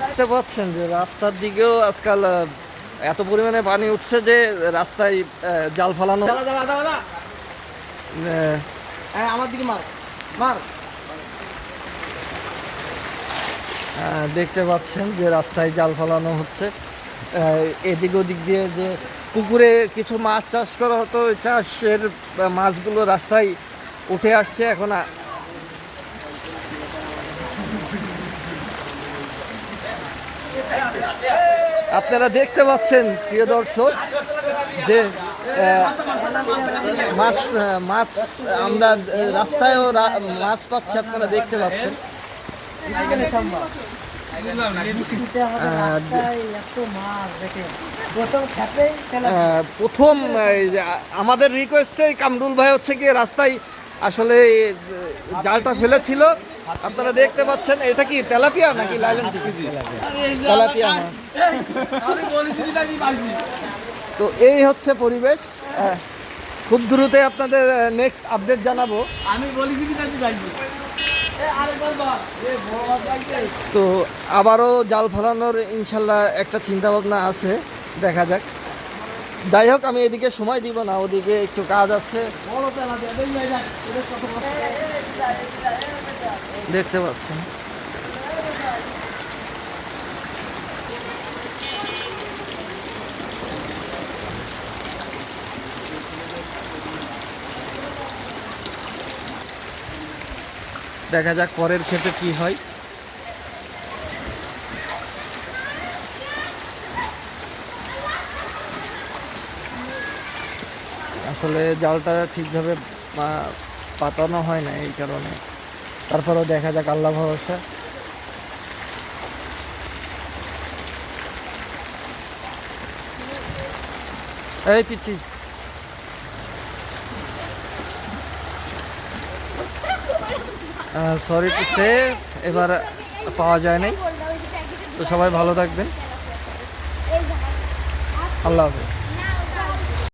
দেখতে পাচ্ছেন যে রাস্তার দিকেও আজকাল এত পরিমাণে পানি উঠছে যে রাস্তায় জাল ফালানো আমার দিকে মার মার। দেখতে পাচ্ছেন যে রাস্তায় জাল ফালানো হচ্ছে। এদিক ওদিক দিয়ে যে পুকুরে কিছু মাছ চাষ করা হতো চাষের মাছগুলো রাস্তায় উঠে আসছে। এখন আপনারা দেখতে পাচ্ছেন, প্রিয় দর্শক, যে মাছ মাছ আমরা, রাস্তায়ও মাছ পাচ্ছি, আপনারা দেখতে পাচ্ছেন। প্রথম আমাদের রিকোয়েস্টে কামরুল ভাই হচ্ছে কি রাস্তায় আসলে জালটা ফেলেছিল। আপনারা দেখতে পাচ্ছেন এটা কি তেলাপিয়া নাকি লাইলেন তেলাপিয়া হ্যাঁ। তো এই হচ্ছে পরিবেশ আহ, খুব দ্রুতই আপনাদের নেক্সট আপডেট জানাব। আমি বলি তো আবারও জাল ফেলানোর ইনশাল্লাহ একটা চিন্তা ভাবনা আছে দেখা যাক। যাই হোক, আমি এদিকে সময় দিব না, ওদিকে একটু কাজ আছে। দেখতে পাচ্ছেন। দেখা যাক পরের ক্ষেত্রে কি হয়। আসলে জালটা ঠিকভাবে পাতানো হয় না এই কারণে। তারপরেও দেখা যাক, আল্লাহ ভরসা। এই পিচ্ছি। সরি টু সে এবার পাওয়া যায় নাই। তো সবাই ভালো থাকবেন। আল্লাহ হাফেজ।